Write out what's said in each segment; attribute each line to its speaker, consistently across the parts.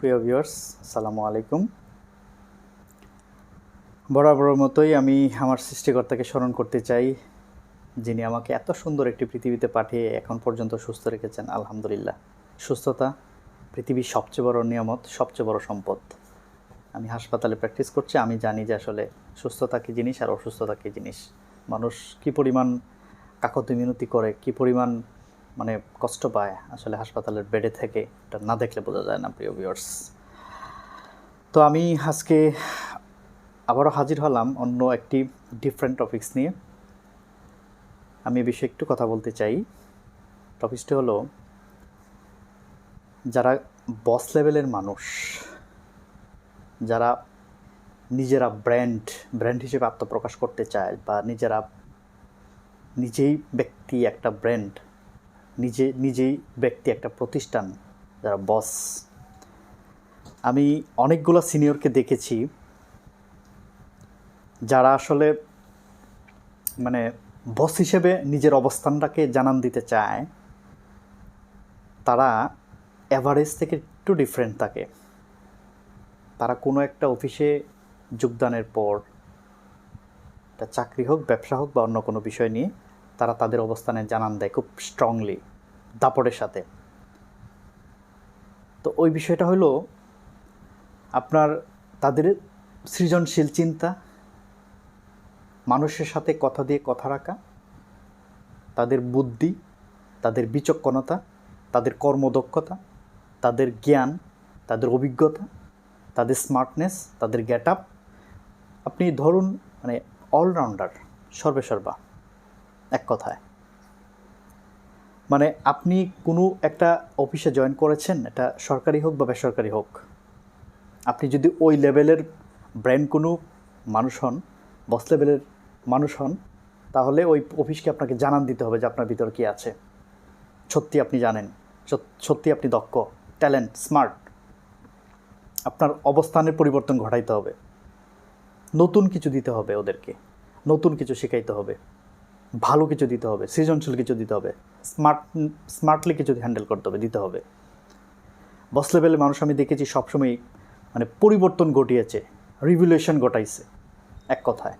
Speaker 1: প্রিয় ভিউয়ার্স সালামু আলাইকুম। বরাবর মতোই আমি আমার সৃষ্টিকর্তাকে স্মরণ করতে চাই, যিনি আমাকে এত সুন্দর একটি পৃথিবীতে পাঠিয়ে এখন পর্যন্ত সুস্থ রেখেছেন, আলহামদুলিল্লাহ। সুস্থতা পৃথিবীর সবচেয়ে বড় নিয়ামত, সবচেয়ে বড় সম্পদ। আমি হাসপাতালে প্র্যাকটিস করছি, আমি জানি যে আসলে সুস্থতা কী জিনিস আর অসুস্থতা কী জিনিস। মানুষ কী পরিমাণ কাকতি মিনতি করে, কী পরিমাণ মানে কষ্ট পায় আসলে হাসপাতালের বেডে থেকে, এটা না দেখলে বোঝা যায় না, প্রিয় ভিউয়ার্স তো আমি আজকে আবারও হাজির হলাম অন্য একটি ডিফারেন্ট টপিকস নিয়ে। আমি এ বিষয়ে একটু কথা বলতে চাই। টপিকসটি হলো, যারা বস লেভেলের মানুষ, যারা নিজেরা ব্র্যান্ড ব্র্যান্ড হিসেবে আত্মপ্রকাশ করতে চায় বা নিজেরা নিজেই ব্যক্তি একটা ব্র্যান্ড নিজে, নিজেই ব্যক্তি একটা প্রতিষ্ঠান, যারা বস। আমি অনেকগুলো সিনিয়রকে দেখেছি, যারা আসলে মানে বস হিসেবে নিজের অবস্থানটাকে জানান দিতে চায়, তারা অ্যাভারেজ থেকে একটু ডিফারেন্ট থাকে। তারা কোনো একটা অফিসে যোগদানের পর এটা চাকরি হোক, ব্যবসা হোক বা অন্য কোনো বিষয় নিয়ে তারা তাদের অবস্থানে জানান দেয় খুব স্ট্রংলি দাপটের সাথে। তো ওই বিষয়টা হলো, আপনার তাদের সৃজনশীল চিন্তা, মানুষের সাথে কথা দিয়ে কথা রাখা, তাদের বুদ্ধি, তাদের বিচক্ষণতা, তাদের কর্মদক্ষতা, তাদের জ্ঞান, তাদের অভিজ্ঞতা, তাদের স্মার্টনেস তাদের গেট আপ আপনি ধরুন মানে অলরাউন্ডার সর্বে সর্বা এক কথায়। মানে আপনি কোনো একটা অফিসে জয়েন করেছেন, এটা সরকারি হোক বা বেসরকারি হোক, আপনি যদি ওই লেভেলের ব্র্যান্ড কোনো মানুষ হন, বস লেভেলের মানুষ হন, তাহলে ওই অফিসকে আপনাকে জানান দিতে হবে যে আপনার ভিতর কী আছে। সত্যি আপনি জানেন সত্যি আপনি দক্ষ, ট্যালেন্ট, স্মার্ট। আপনার অবস্থানের পরিবর্তন ঘটাইতে হবে। নতুন কিছু দিতে হবে ওদেরকে, নতুন কিছু শেখাইতে হবে। ভালো কিছু দিতে হবে, সৃজনশীল কিছু দিতে হবে স্মার্ট স্মার্টলি কিছু হ্যান্ডেল করতে হবে, দিতে হবে। বস লেভেলে মানুষ আমি দেখেছি সবসময় মানে পরিবর্তন ঘটিয়েছে রিভলিউশন ঘটাইছে, এক কথায়।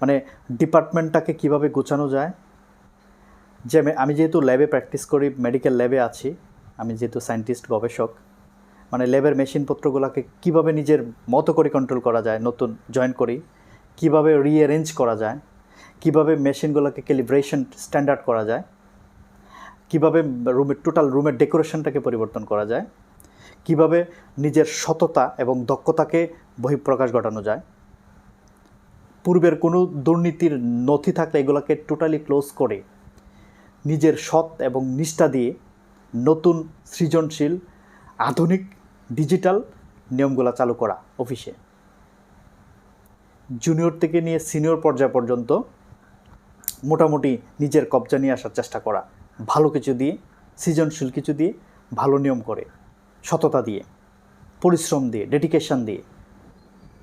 Speaker 1: মানে ডিপার্টমেন্টটাকে কীভাবে গোছানো যায়, যে আমি যেহেতু ল্যাবে প্র্যাকটিস করি মেডিকেল ল্যাবে আছি, আমি যেহেতু সায়েন্টিস্ট গবেষক মানে ল্যাবের মেশিনপত্রগুলোকে কীভাবে নিজের মতো করে কন্ট্রোল করা যায়, নতুন জয়েন করি, কীভাবে রিঅ্যারেঞ্জ করা যায় কীভাবে মেশিনগুলোকে ক্যালিব্রেশন স্ট্যান্ডার্ড করা যায়, কীভাবে রুমের টোটাল রুমের ডেকোরেশনটাকে পরিবর্তন করা যায়, কীভাবে নিজের সততা এবং দক্ষতাকে বহিঃপ্রকাশ ঘটানো যায়। পূর্বের কোনো দুর্নীতির নথি থাকলে এগুলোকে টোটালি ক্লোজ করে নিজের সৎ এবং নিষ্ঠা দিয়ে নতুন সৃজনশীল, আধুনিক ডিজিটাল নিয়মগুলো চালু করা অফিসে জুনিয়র থেকে নিয়ে সিনিয়র পর্যায় পর্যন্ত মোটামুটি নিজের কবজা নিয়ে আসার চেষ্টা করা। ভালো কিছু দিয়ে, সৃজনশীল কিছু দিয়ে, ভালো নিয়ম করে, সততা দিয়ে, পরিশ্রম দিয়ে ডেডিকেশান দিয়ে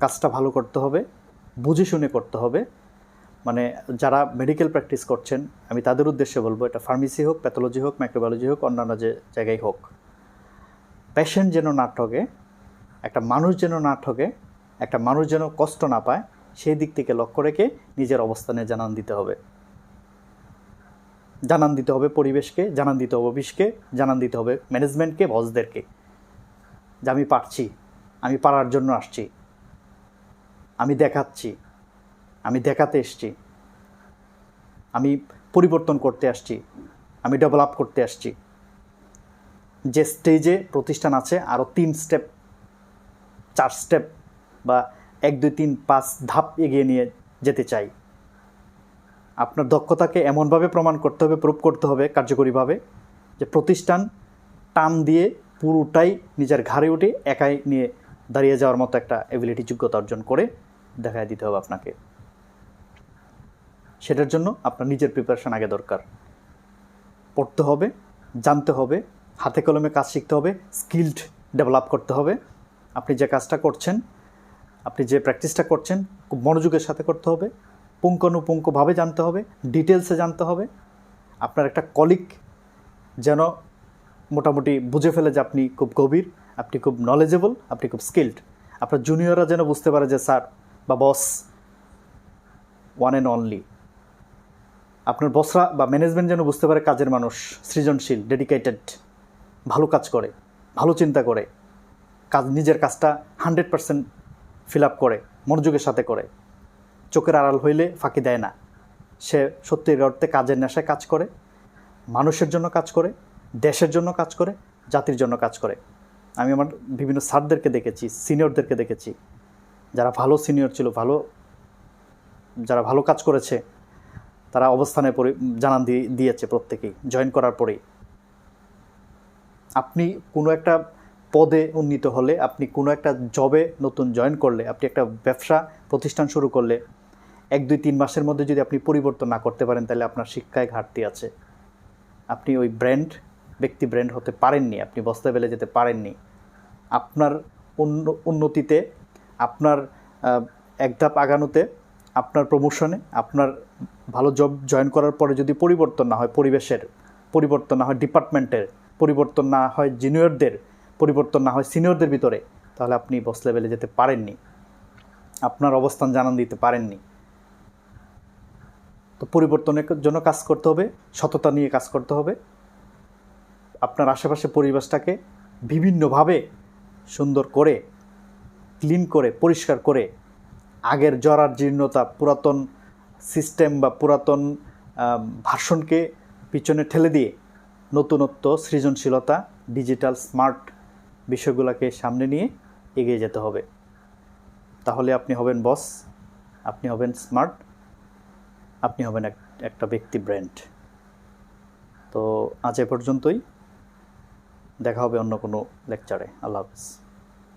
Speaker 1: কাজটা ভালো করতে হবে, বুঝে শুনে করতে হবে। মানে যারা মেডিকেল প্র্যাকটিস করছেন, আমি তাদের উদ্দেশ্যে বলব, এটা ফার্মেসি হোক প্যাথোলজি হোক মাইক্রোবায়োলজি হোক, অন্যান্য যে জায়গায় হোক। পেশেন্ট যেন না ঠকে একটা মানুষ যেন না ঠকে একটা মানুষ যেন কষ্ট না পায়, সেই দিক থেকে লক্ষ্য রেখে নিজের অবস্থানে জানান দিতে হবে। জানান দিতে হবে পরিবেশকে, জানান দিতে হবে অফিসকে, জানান দিতে হবে ম্যানেজমেন্টকে বসদেরকে যে আমি পারছি, আমি পারার জন্য আসছি। আমি দেখাচ্ছি, আমি দেখাতে এসছি। আমি পরিবর্তন করতে আসছি, আমি ডেভেলপ করতে আসছি। যে স্টেজে প্রতিষ্ঠান আছে আরও তিন স্টেপ চার স্টেপ বা এক, দুই, তিন, পাঁচ ধাপ এগিয়ে নিয়ে যেতে চাই। আপনার দক্ষতাকে এমনভাবে প্রমাণ করতে হবে প্রুভ করতে হবে কার্যকরীভাবে যে প্রতিষ্ঠান টান দিয়ে পুরোটাই নিজের ঘাড়ে উঠে একাই নিয়ে দাঁড়িয়ে যাওয়ার মতো একটা এবিলিটি যোগ্যতা অর্জন করে দেখায় দিতে হবে আপনাকে। সেটার জন্য আপনার নিজের প্রিপারেশন আগে দরকার। পড়তে হবে, জানতে হবে, হাতে কলমে কাজ শিখতে হবে স্কিলড ডেভেলপ করতে হবে। আপনি যে কাজটা করছেন, আপনি যে প্র্যাকটিসটা করছেন, খুব মনোযোগের সাথে করতে হবে। পুঙ্খানুপুঙ্খভাবে জানতে হবে ডিটেলসে জানতে হবে। আপনার একটা কলিক যেন মোটামুটি বুঝে ফেলে যে আপনি খুব গভীর, আপনি খুব নলেজেবল আপনি খুব স্কিল্ড আপনার জুনিয়ররা যেন বুঝতে পারে যে, স্যার বা বস ওয়ান অ্যান্ড অনলি আপনার বসরা বা ম্যানেজমেন্ট যেন বুঝতে পারে কাজের মানুষ, সৃজনশীল ডেডিকেটেড ভালো কাজ করে, ভালো চিন্তা করে, কাজ নিজের কাজটা হান্ড্রেড পার্সেন্ট ফিল আপ করে, মনোযোগের সাথে করে। চোখের আড়াল হইলে ফাঁকি দেয় না। সে সত্যিকার অর্থে কাজের নেশায় কাজ করে, মানুষের জন্য কাজ করে, দেশের জন্য কাজ করে, জাতির জন্য কাজ করে। আমি আমার বিভিন্ন স্যারদেরকে দেখেছি, সিনিয়রদেরকে দেখেছি। যারা ভালো সিনিয়র ছিল, ভালো, যারা ভালো কাজ করেছে, তারা অবস্থানে পরি জানান দিয়ে, দিয়েছে প্রত্যেকেই, জয়েন করার পরেই। আপনি কোনো একটা পদে উন্নীত হলে, আপনি কোনো একটা জবে নতুন জয়েন করলে, আপনি একটা ব্যবসা প্রতিষ্ঠান শুরু করলে এক, দুই, তিন মাসের মধ্যে যদি আপনি পরিবর্তন না করতে পারেন, তাহলে আপনার শিক্ষায় ঘাটতি আছে। আপনি ওই ব্র্যান্ড, ব্যক্তি ব্র্যান্ড হতে পারেননি, আপনি বস্তা বেলে যেতে পারেননি। আপনার উন্ন- উন্নতিতে, আপনার এক ধাপ আগানোতে, আপনার প্রমোশনে, আপনার ভালো জব জয়েন করার পরে যদি পরিবর্তন না হয় পরিবেশের, পরিবর্তন না হয় ডিপার্টমেন্টের, পরিবর্তন না হয় জুনিয়রদের, পরিবর্তন না হয় সিনিয়রদের ভিতরে, তাহলে আপনি বস লেভেলে যেতে পারেননি। আপনার অবস্থান জানান দিতে পারেননি। তো পরিবর্তনের জন্য কাজ করতে হবে, সততা নিয়ে কাজ করতে হবে। আপনার আশেপাশে পরিবেশটাকে বিভিন্নভাবে সুন্দর করে, ক্লিন করে, পরিষ্কার করে, আগের জরার জীর্ণতা, পুরাতন সিস্টেম বা পুরাতন ভার্সনকে পিছনে ঠেলে দিয়ে নতুনত্ব, সৃজনশীলতা, ডিজিটাল স্মার্ট বিষয়গুলোকে সামনে নিয়ে এগিয়ে যেতে হবে। তাহলে আপনি হবেন বস, আপনি হবেন স্মার্ট। আপনি হবেন এক, একটা ব্যক্তি ব্র্যান্ড। তো আজ এ পর্যন্তই। দেখা হবে অন্য কোনো লেকচারে। আল্লাহ হাফিজ।